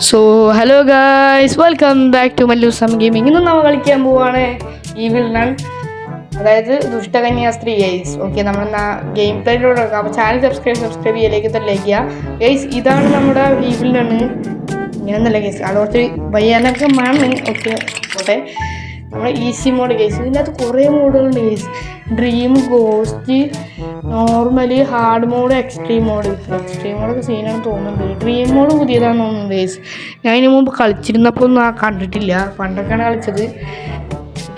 So hello guys welcome back to Mallu Sam gaming ഇന്ന് നമ്മൾ കളിക്കാൻ പോവാണ് ഈവിൽ നൺ അതായത് ദുഷ്ടകന്യാ സ്ത്രീ ഗൈസ് ഓക്കെ നമ്മൾ ഗെയിം പ്ലേയിലൂടെ നോക്കാം അപ്പോൾ ചാനൽ സബ്സ്ക്രൈബ് സബ്സ്ക്രൈബ് ചെയ്യലേക്ക് തന്നെ ചെയ്യുക ഗൈസ് ഇതാണ് നമ്മുടെ ഈവിൽ ഇങ്ങനെ നല്ല ഗൈസ് അത് കുറച്ച് മാണ് ഓക്കെ ഓട്ടെ നമ്മുടെ ഈസി മോഡ് കേസ് ഇതിനകത്ത് കുറേ മോഡുകളുണ്ട് guys dream ghost normally hard mode extreme mode extreme മോഡൊക്കെ സീനാണെന്ന് തോന്നുന്നുണ്ട് ഡ്രീം മോഡ് പുതിയതാണെന്ന് തോന്നുന്നുണ്ട് കേസ് ഞാൻ ഇതിന് മുമ്പ് കളിച്ചിരുന്നപ്പോൾ ഒന്നും ആ കണ്ടിട്ടില്ല. പണ്ടൊക്കെയാണ് കളിച്ചത്.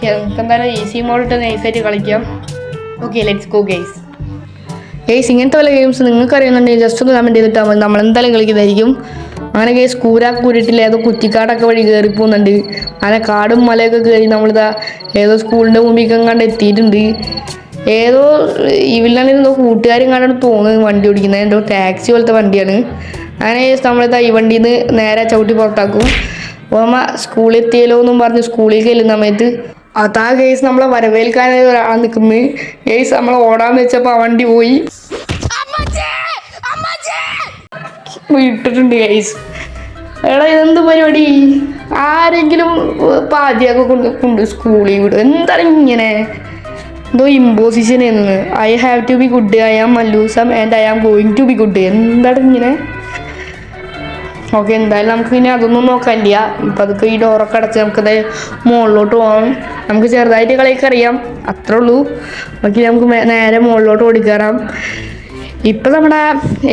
നമുക്ക് എന്തായാലും ഈസി മോഡ് ഇട്ട് നൈസായിട്ട് കളിക്കാം. Okay let's go guys guys ഇങ്ങനത്തെ വല്ല ഗെയിംസ് നിങ്ങൾക്ക് അറിയുന്നുണ്ടെങ്കിൽ ജസ്റ്റ് ഒന്ന് കമന്റ് ചെയ്തിട്ടാൽ മതി. നമ്മളെന്തായാലും കളിക്കുന്നതായിരിക്കും. അങ്ങനെ കേസ് കൂരാ കൂരിട്ടില്ല ഏതോ കുറ്റിക്കാടൊക്കെ വഴി കയറി പോകുന്നുണ്ട് അങ്ങനെ കാടും മലയൊക്കെ കയറി നമ്മളിതാ ഏതോ സ്കൂളിന്റെ മുമ്പിൽ കണ്ട് എത്തിയിട്ടുണ്ട്. ഏതോ ഇവിലാണ് എന്തോ കൂട്ടുകാരും കണ്ടാണ് തോന്നുന്നത് വണ്ടി ഓടിക്കുന്നത്. എന്തോ ടാക്സി പോലത്തെ വണ്ടിയാണ്. അങ്ങനെ നമ്മളിതാ ഈ വണ്ടിയിൽ നിന്ന് നേരെ ചവിട്ടി പുറത്താക്കും. അപ്പോൾ നമ്മൾ സ്കൂളിൽ എത്തിയല്ലോ എന്നും പറഞ്ഞ് സ്കൂളിൽ ചെല്ലുന്ന സമയത്ത് അതാ കേസ് നമ്മളെ വരവേൽക്കാനായി ഒരാൾ നിൽക്കുന്നത് കേസ് നമ്മൾ ഓടാന്ന് വെച്ചപ്പോൾ ആ വണ്ടി പോയി. വിട്ടിട്ടുണ്ട് ഗൈസ് എടാ ഇതെന്ത് പരിപാടി? ആരെങ്കിലും പാചകമൊക്കെ കൊണ്ട് സ്കൂളിൽ വിടും. എന്താണ് ഇങ്ങനെ? എന്തോ ഇമ്പോസിഷൻ എന്ന് I have to be good I am Mallu Sam and I am going to be good എന്താണ് ഇങ്ങനെ? ഓക്കെ എന്തായാലും നമുക്ക് ഇനി അതൊന്നും നോക്കാനില്ല. ഇപ്പം അതൊക്കെ ഈ ഡോറൊക്കെ അടച്ച് നമുക്കത് മുകളിലോട്ട് പോകാം നമുക്ക് ചെറുതായിട്ട് കളിയൊക്കെ അറിയാം. അത്രേ ഉള്ളൂ. ബാക്കി നമുക്ക് നേരെ മുകളിലോട്ട് ഓടിക്കയറാം. ഇപ്പം നമ്മുടെ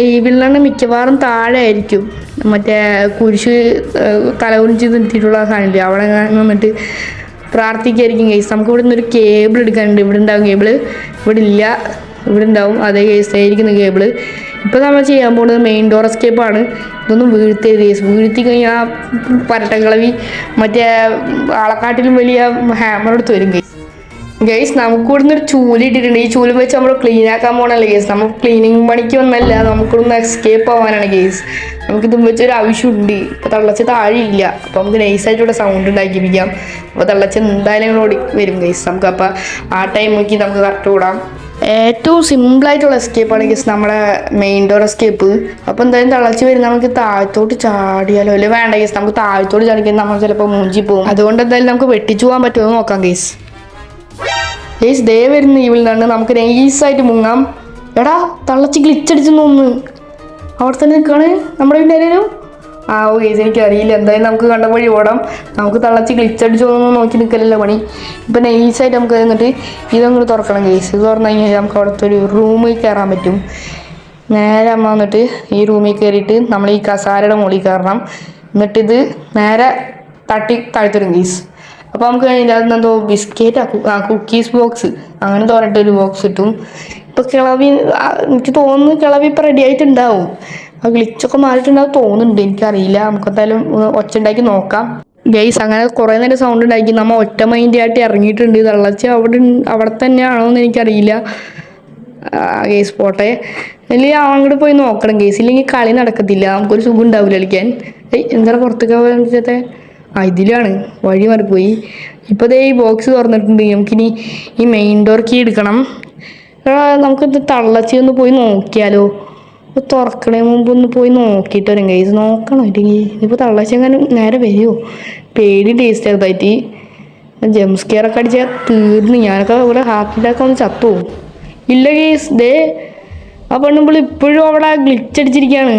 ഈ വില്ലണ് മിക്കവാറും താഴെ ആയിരിക്കും മറ്റേ കുരിശ് ഏഹ്, തലകുനിച്ച് നിർത്തിയിട്ടുള്ള സാധനമില്ല അവിടെ നിന്നിട്ട് പ്രാർത്ഥിക്കായിരിക്കും കേസ് നമുക്ക് ഇവിടെ നിന്നൊരു കേബിൾ എടുക്കാനുണ്ട്. ഇവിടെ ഉണ്ടാവും കേബിൾ ഇവിടെ ഇല്ല. ഇവിടെ ഉണ്ടാവും. അതേ കേസ് ആയിരിക്കുന്ന കേബിൾ ഇപ്പം നമ്മൾ ചെയ്യാൻ പോകുന്നത് മെയിൻ ഡോർ എസ്കേപ്പ് ആണ്. ഇതൊന്നും വീഴ്ത്തരുത് കേസ് വീഴ്ത്തി കഴിഞ്ഞാൽ പരട്ടക്കളവി മറ്റേ ആളക്കാട്ടിലും വലിയ ഹാമർ എടുത്ത് വരും കേസ് ഗൈസ് നമുക്ക് ഇവിടുന്ന് ഒരു ചൂൽ ഇട്ടിട്ടുണ്ട്. ഈ ചൂൽ വെച്ച് നമ്മൾ ക്ലീൻ ആക്കാൻ പോകണല്ലേ ഗേസ് നമ്മൾ ക്ലീനിങ് പണിക്ക് വന്നല്ല നമുക്കിവിടുന്ന് എസ്കേപ്പ് ആവാനാണ് ഗേസ് നമുക്ക് ഇതും ഒരു ആവശ്യമുണ്ട്. ഇപ്പോൾ തള്ളച്ച് താഴെയില്ല. അപ്പോൾ നമുക്ക് നൈസായിട്ട് സൗണ്ട് ഉണ്ടാക്കിയിരിക്കാം അപ്പോൾ തള്ളച്ച് എന്തായാലും ഇങ്ങോട്ട് വരും ഗൈസ് നമുക്ക് അപ്പോൾ ആ ടൈം നോക്കി നമുക്ക് കറക്റ്റ് കൂടാം ഏറ്റവും സിമ്പിളായിട്ടുള്ള എസ്കേപ്പാണ് ഗേസ് നമ്മുടെ മെയിൻ ഡോർ എസ്കേപ്പ് അപ്പോൾ എന്തായാലും തള്ളച്ച് വരുന്ന നമുക്ക് താഴത്തോട്ട് ചാടിയാലോ? അല്ലെ? വേണ്ട ഗേസ് നമുക്ക് താഴത്തോട്ട് ചാടിക്കാൻ നമ്മൾ ചിലപ്പോൾ മൂഞ്ചി പോകും അതുകൊണ്ട് എന്തായാലും നമുക്ക് വെട്ടിച്ചു പോകാൻ പറ്റുമോ നോക്കാം ഗേസ് ഏസ് ദേ വരുന്ന ഈവിൽ നിന്നാണ് നമുക്ക് നൈസായിട്ട് മുങ്ങാം. എടാ തള്ളച്ച് ഗ്ലിച്ചടിച്ചു തോന്നുന്നു. അവിടെ തന്നെ നിൽക്കാണ് നമ്മുടെ പിന്നെ ആരേലും ആ ഓ ഏസ് എനിക്കറിയില്ല എന്തായാലും നമുക്ക് കണ്ട വഴി ഓടാം. നമുക്ക് തള്ളച്ച് ഗ്ലിച്ചടിച്ചു തോന്നുന്നു നോക്കി നിൽക്കലല്ലോ പണി. ഇപ്പം നൈസായിട്ട് നമുക്ക് എന്നിട്ട് ഇതങ്ങോട്ട് തുറക്കണം കേസ് ഇത് തുറന്നു കഴിഞ്ഞാൽ നമുക്ക് അവിടുത്തെ ഒരു റൂമിൽ കയറാൻ പറ്റും. നേരെ അമ്മ വന്നിട്ട് ഈ റൂമിൽ കയറിയിട്ട് നമ്മൾ ഈ കസാരയുടെ മുകളിൽ കയറണം. എന്നിട്ടിത് നേരെ തട്ടി താഴ്ത്തിടും കേസ് അപ്പോൾ നമുക്ക് അതിന്റെ അകത്ത് എന്തോ ബിസ്ക്കറ്റ് ആ കുക്കീസ് ബോക്സ് അങ്ങനെ തോന്നിട്ട് ഒരു ബോക്സ് കിട്ടും ഇപ്പോൾ കിളവി എനിക്ക് തോന്നുന്നു കിളവി ഇപ്പോൾ റെഡി ആയിട്ടുണ്ടാവും. ആ ഗ്ലിച്ചൊക്കെ മാറിയിട്ടുണ്ടാവും തോന്നുന്നുണ്ട്. എനിക്കറിയില്ല. നമുക്ക് എന്തായാലും ഒച്ച ഉണ്ടാക്കി നോക്കാം. ഗൈസ് അങ്ങനെ കുറേ നേരം സൗണ്ട് ഉണ്ടാക്കി. നമ്മൾ ഒറ്റ മൈൻഡ് ആയിട്ട് ഇറങ്ങിയിട്ടുണ്ട്. തള്ളച്ച് അവിടെ അവിടെ തന്നെയാണോ എന്ന് എനിക്കറിയില്ല. ഗേസ് പോട്ടെ. അല്ലെങ്കിൽ അങ്ങോട്ട് പോയി നോക്കണം ഗേസ് ഇല്ലെങ്കിൽ കളി നടക്കത്തില്ല. നമുക്കൊരു സുഖം ഉണ്ടാവില്ല കളിക്കാൻ. ഏയ് എന്താണ് പുറത്തേക്ക് പോകാൻ ആ ഇതിലാണ്. വഴി മാറിപ്പോയി. ഇപ്പോൾ ദേ ഈ ബോക്സ് തുറന്നിട്ടുണ്ട്. നമുക്കിനി ഈ മെയിൻ ഡോർ കീ എടുക്കണം. നമുക്ക് നമുക്കിത് തള്ളച്ചി ഒന്ന് പോയി നോക്കിയാലോ. തുറക്കണേ മുമ്പ് ഒന്ന് പോയി നോക്കിയിട്ട് വരും. ഗൈസ് നോക്കണം. ഇല്ലെങ്കിൽ ഇപ്പോൾ തള്ളച്ചി അങ്ങനെ നേരെ വരുമോ പേടി ടേസ്റ്റ് ചെറുതായിട്ട്. ജംസ് ഒക്കെ അടിച്ചാൽ തീർന്നു. ഞാനൊക്കെ ഇവിടെ ഹാർട്ട് അറ്റാക്ക് ഒന്ന് ചത്തു ഇല്ല കേസ് ദേ ആ പെണ്ണുമ്പോൾ ഇപ്പോഴും അവിടെ ഗ്ലിച്ച് അടിച്ചിരിക്കുകയാണ്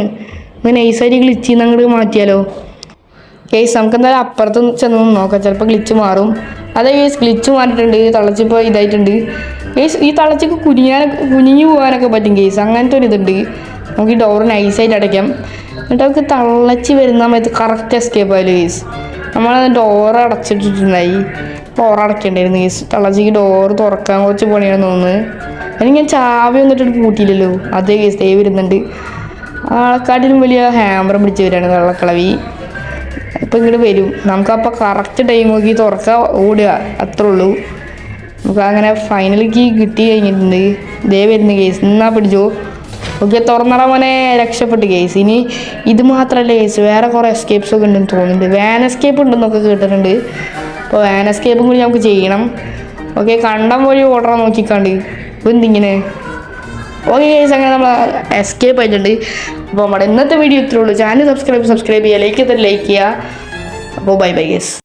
അങ്ങനെ നൈസായിട്ട് ഗ്ലിച്ച് ചെയ്യുന്ന അങ്ങോട്ട് മാറ്റിയാലോ. കേസ് നമുക്ക് എന്തായാലും അപ്പുറത്ത് ചെന്ന് നോക്കാം. ചിലപ്പോൾ ഗ്ലിച്ച് മാറും. അതെ കേസ് ഗ്ലിച്ച് മാറിയിട്ടുണ്ട്. തള്ളച്ചിപ്പോൾ ഇതായിട്ടുണ്ട്. കേസ് ഈ തള്ളച്ചിക്ക് കുനിയാനൊക്കെ കുനിഞ്ഞു പോകാനൊക്കെ പറ്റും കേസ് അങ്ങനത്തെ ഒരു ഇതുണ്ട്. നമുക്ക് ഈ ഡോർ നൈസായിട്ട് അടയ്ക്കാം. എന്നിട്ട് നമുക്ക് തള്ളച്ചി വരുന്ന സമയത്ത് കറക്റ്റ് എസ്കേപ്പ് ആയാലും കേസ് നമ്മൾ ഡോർ അടച്ചിട്ടിട്ടുണ്ടായി. ഡോർ അടയ്ക്കേണ്ടായിരുന്നു കേസ് തള്ളച്ചിക്ക് ഡോർ തുറക്കാൻ കുറച്ച് പണിയാണെന്ന് തോന്നുന്നത്. അതിന് ഞാൻ ചാവി വന്നിട്ട് പൂട്ടിയില്ലല്ലോ. അതേ കേസ് ദേ വരുന്നുണ്ട്. ആളെക്കാട്ടിലും വലിയ ഹാമർ പിടിച്ച് വരികയാണ് വെള്ളക്കളവി. ഇപ്പം ഇങ്ങോട്ട് വരും. നമുക്കപ്പോൾ കറക്റ്റ് ടൈം നോക്കി തുറക്കുക ഓടുക. അത്രേ ഉള്ളൂ. നമുക്ക് അങ്ങനെ ഫൈനലിക്ക് കിട്ടി കഴിഞ്ഞിട്ടുണ്ട്. ദേ വരുന്ന കേസ് എന്നാ പിടിച്ചോ. ഓക്കെ തുറന്നറ മോനെ. രക്ഷപ്പെട്ട് കേസ് ഇനി ഇത് മാത്രമല്ല കേസ് വേറെ കുറേ എസ്കേപ്സ് ഒക്കെ ഉണ്ടെന്ന് തോന്നുന്നുണ്ട്. വാൻ എസ്കേപ്പ് ഉണ്ടെന്നൊക്കെ കേട്ടിട്ടുണ്ട്. അപ്പോൾ വാൻ എസ്കേപ്പും കൂടി നമുക്ക് ചെയ്യണം. ഓക്കെ കണ്ടം വഴി ഓടാൻ നോക്കിക്കാണ്ട്. ഇപ്പം എന്തിങ്ങനെ? ഓക്കെ ഗൈസ് അങ്ങനെ നമ്മൾ എസ്കേപ്പ് ആയിട്ടുണ്ട്. അപ്പോൾ നമ്മുടെ ഇന്നത്തെ വീഡിയോ ഇത്രയുള്ളൂ ചാനൽ സബ്സ്ക്രൈബ് സബ്സ്ക്രൈബ് ചെയ്യുക. ലൈക്ക് ചെയ്താൽ ലൈക്ക് ചെയ്യുക. അപ്പോൾ ബൈ ബൈ ഗൈസ്